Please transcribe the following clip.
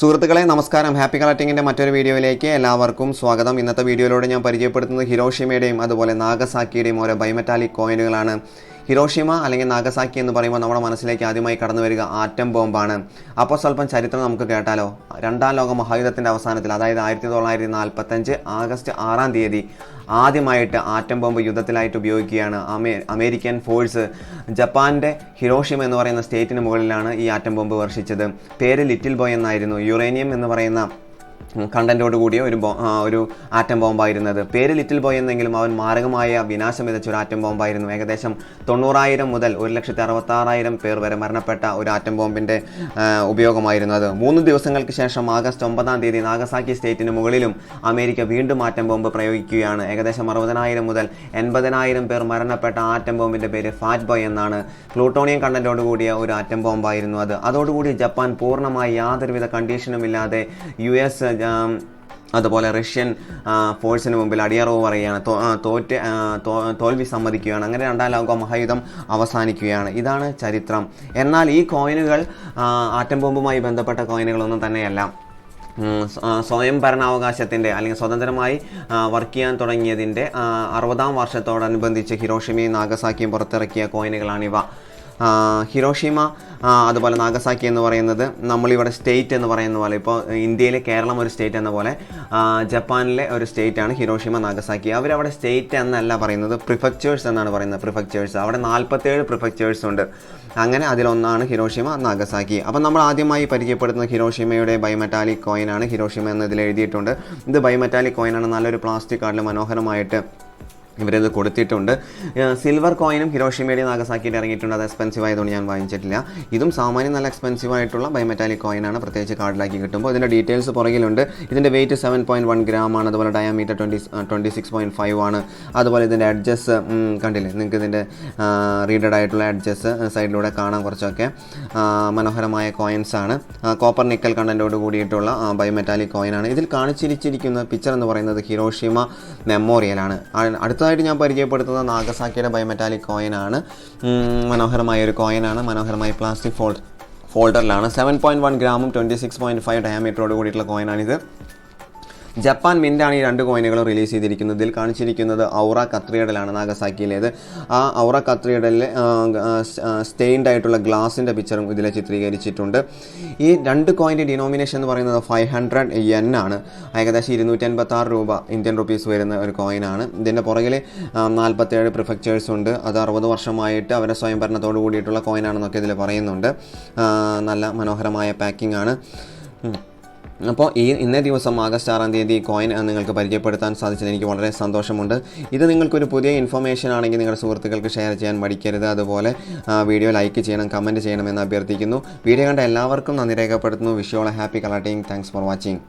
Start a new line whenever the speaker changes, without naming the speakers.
സുഹൃത്തുക്കളെ നമസ്കാരം. ഹാപ്പി കളക്ടിങ്ങിന്റെ മറ്റൊരു വീഡിയോയിലേക്ക് എല്ലാവർക്കും സ്വാഗതം. ഇന്നത്തെ വീഡിയോയിലൂടെ ഞാൻ പരിചയപ്പെടുത്തുന്നത് ഹിരോഷിമയുടെയും അതുപോലെ നാഗസാക്കിയുടെയും ഓരോ ബൈമെറ്റാലിക് കോയിനുകളാണ്. ഹിരോഷിമ അല്ലെങ്കിൽ നാഗസാക്കി എന്ന് പറയുമ്പോൾ നമ്മുടെ മനസ്സിലേക്ക് ആദ്യമായി കടന്നു വരിക ആറ്റം ബോംബാണ്. അപ്പോൾ സ്വല്പം ചരിത്രം നമുക്ക് കേട്ടാലോ? രണ്ടാം ലോക മഹായുദ്ധത്തിന്റെ അവസാനത്തിൽ അതായത് ആയിരത്തി തൊള്ളായിരത്തി നാൽപ്പത്തഞ്ച് ആഗസ്റ്റ് ആറാം തീയതി ആദ്യമായിട്ട് ആറ്റം ബോംബ് യുദ്ധത്തിലായിട്ട് ഉപയോഗിക്കുകയാണ് അമേ അമേരിക്കൻ ഫോഴ്സ്. ജപ്പാന്റെ ഹിരോഷിമ എന്ന് പറയുന്ന സ്റ്റേറ്റിന് മുകളിലാണ് ഈ ആറ്റം ബോംബ് വർഷിച്ചത്. പേര് ലിറ്റിൽ ബോയ് എന്നായിരുന്നു. യുറേനിയം എന്ന് പറയുന്ന കണ്ടന്റോട് കൂടിയ ഒരു ഒരു ആറ്റം ബോംബായിരുന്നത്. പേര് ലിറ്റിൽ ബോയ് എന്നെങ്കിലും അവൻ മാരകമായ വിനാശം വിതച്ച ഒരു ആറ്റം ബോംബായിരുന്നു. ഏകദേശം തൊണ്ണൂറായിരം മുതൽ ഒരു ലക്ഷത്തി അറുപത്താറായിരം പേർ വരെ മരണപ്പെട്ട ഒരു ആറ്റം ബോംബിന്റെ ഉപയോഗമായിരുന്നു അത് മൂന്ന് ദിവസങ്ങൾക്ക് ശേഷം ആഗസ്റ്റ് ഒമ്പതാം തീയതി നാഗസാക്കി സ്റ്റേറ്റിന് മുകളിലും അമേരിക്ക വീണ്ടും ആറ്റം ബോംബ് പ്രയോഗിക്കുകയാണ്. ഏകദേശം അറുപതിനായിരം മുതൽ എൺപതിനായിരം പേർ മരണപ്പെട്ട ആറ്റം ബോംബിന്റെ പേര് ഫാറ്റ് ബോയ് എന്നാണ്. പ്ലൂട്ടോണിയം കണ്ടന്റോട് കൂടിയ ഒരു ആറ്റം ബോംബായിരുന്നു അത്. അതോടുകൂടി ജപ്പാൻ പൂർണമായി യാതൊരുവിധ കണ്ടീഷനും ഇല്ലാതെ യു എസ് അതുപോലെ റഷ്യൻ ഫോഴ്സിന് മുമ്പിൽ അടിയറവ് പറയുകയാണ് തോറ്റ് തോൽവി സമ്മതിക്കുകയാണ്. അങ്ങനെ രണ്ടാം ലോക മഹായുദ്ധം അവസാനിക്കുകയാണ്. ഇതാണ് ചരിത്രം. എന്നാൽ ഈ കോയിനുകൾ ആറ്റം ബോംബുമായി ബന്ധപ്പെട്ട കോയിനുകളൊന്നും തന്നെയല്ല. സ്വയം ഭരണാവകാശത്തിന്റെ അല്ലെങ്കിൽ സ്വതന്ത്രമായി വർക്ക് ചെയ്യാൻ തുടങ്ങിയതിന്റെ അറുപതാം വർഷത്തോടനുബന്ധിച്ച് ഹിരോഷിമയും നാഗസാക്കിയും പുറത്തിറക്കിയ കോയിനുകളാണിവ. ഹിരോഷിമ അതുപോലെ നാഗസാക്കി എന്ന് പറയുന്നത് നമ്മളിവിടെ സ്റ്റേറ്റ് എന്ന് പറയുന്ന പോലെ ഇപ്പോൾ ഇന്ത്യയിലെ കേരളം ഒരു സ്റ്റേറ്റ് എന്ന പോലെ ജപ്പാനിലെ ഒരു സ്റ്റേറ്റാണ് ഹിരോഷിമ നാഗസാക്കി. അവരവിടെ സ്റ്റേറ്റ് എന്നല്ല പറയുന്നത് പ്രിഫക്ചേഴ്സ് എന്നാണ് പറയുന്നത് പ്രിഫക്ചേഴ്സ് അവിടെ നാൽപ്പത്തേഴ് പ്രിഫക്ചേഴ്സ് ഉണ്ട്. അങ്ങനെ അതിലൊന്നാണ് ഹിരോഷിമ നാഗസാക്കി. അപ്പം നമ്മൾ ആദ്യമായി പരിചയപ്പെടുത്തുന്ന ഹിരോഷിമയുടെ ബയോമെറ്റാലിക് കോയിനാണ് ഹിരോഷിമ എന്നതിൽ എഴുതിയിട്ടുണ്ട്. ഇത് ബയോമെറ്റാലിക് കോയിനാണ് നല്ലൊരു പ്ലാസ്റ്റിക് കാർഡിൽ മനോഹരമായിട്ട് ഇവരത് കൊടുത്തിട്ടുണ്ട്. സിൽവർ കോയിനും ഹിരോഷിമയുടെ നാഗസാക്കിയിട്ട് ഇറങ്ങിയിട്ടുണ്ട്. അത് എക്സ്പെൻസീവ് ആയതുകൊണ്ട് ഞാൻ വാങ്ങിച്ചിട്ടില്ല. ഇതും സാമാന്യം നല്ല എക്സ്പെൻസീവ് ആയിട്ടുള്ള ബയോമെറ്റാലിക് കോയിനാണ് പ്രത്യേകിച്ച് കാർഡിലാക്കി കിട്ടുമ്പോൾ ഇതിന്റെ ഡീറ്റെയിൽസ് പുറകിലുണ്ട്. ഇതിന്റെ weight seven point one gram ആണ്. അതുപോലെ diameter twenty twenty six point five ആണ്. അതുപോലെ ഇതിന്റെ അഡ്ജസ് കണ്ടില്ലേ? നിങ്ങൾക്ക് ഇതിന്റെ റീഡഡ് ആയിട്ടുള്ള അഡ്ജസ് സൈഡിലൂടെ കാണാം കുറച്ചൊക്കെ. മനോഹരമായ കോയിൻസ് ആണ്. കോപ്പർ നിക്കൽ കണ്ടന്റോട് കൂടിയിട്ടുള്ള ബയോമെറ്റാലിക് കോയിനാണ് ഇതിൽ കാണിച്ചിരിച്ചിരിക്കുന്ന പിക്ചർ എന്ന് പറയുന്നത് ഹിരോഷിമ മെമ്മോറിയലാണ് ആ- അടുത്തതായിട്ട് ഞാൻ പരിചയപ്പെടുത്തുന്ന നാഗസാക്കിയുടെ ബയോമെറ്റാലിക് കോയിനാണ് മനോഹരമായ ഒരു കോയിനാണ് മനോഹരമായ പ്ലാസ്റ്റിക് ഫോൾഡ് ഫോൾഡറിലാണ് സെവൻ പോയിന്റ് വൺ ഗ്രാമും ട്വന്റി സിക്സ് പോയിന്റ് ഫൈവ് ഡയമീറ്ററോട് കൂടിയിട്ടുള്ള കോയിനാണിത് ജപ്പാൻ മിന്റാണ് ഈ രണ്ട് കോയിനുകളും റിലീസ് ചെയ്തിരിക്കുന്നത്. ഇതിൽ കാണിച്ചിരിക്കുന്നത് ഔറ കത്രിയടലാണ് നാഗസാക്കിയിലേത്. ആ ഔറ കത്രിയടലിലെ സ്റ്റെയിൻഡ് ആയിട്ടുള്ള ഗ്ലാസിന്റെ പിക്ചറും ഇതിൽ ചിത്രീകരിച്ചിട്ടുണ്ട്. ഈ രണ്ട് കോയിന്റെ ഡിനോമിനേഷൻ എന്ന് പറയുന്നത് ഫൈവ് ഹൺഡ്രഡ് എൻ ആണ്. ഏകദേശം ഇരുന്നൂറ്റി അൻപത്തി ആറ് രൂപ ഇന്ത്യൻ റുപ്പീസ് വരുന്ന ഒരു കോയിനാണ്. ഇതിന്റെ പുറകിൽ നാൽപ്പത്തേഴ് പ്രിഫക്ചേഴ്സ് ഉണ്ട്. അത് അറുപത് വർഷമായിട്ട് അവരുടെ സ്വയംഭരണത്തോട് കൂടിയിട്ടുള്ള കോയിനാണെന്നൊക്കെ ഇതിൽ പറയുന്നുണ്ട്. നല്ല മനോഹരമായ പാക്കിംഗ് ആണ്. അപ്പോൾ ഈ ഇന്നേ ദിവസം ആഗസ്റ്റ് ആറാം തീയതി കോയിൻ നിങ്ങൾക്ക് പരിചയപ്പെടുത്താൻ സാധിച്ചത് എനിക്ക് വളരെ സന്തോഷമുണ്ട്. ഇത് നിങ്ങൾക്കൊരു പുതിയ ഇൻഫർമേഷൻ ആണെങ്കിൽ നിങ്ങളുടെ സുഹൃത്തുക്കൾക്ക് ഷെയർ ചെയ്യാൻ മടിക്കരുത്. അതുപോലെ വീഡിയോ ലൈക്ക് ചെയ്യണം കമന്റ് ചെയ്യണമെന്ന് അഭ്യർത്ഥിക്കുന്നു. വീഡിയോ കണ്ട എല്ലാവർക്കും നന്ദി രേഖപ്പെടുത്തുന്നു. വിഷയോളെ happy collecting thanks for watching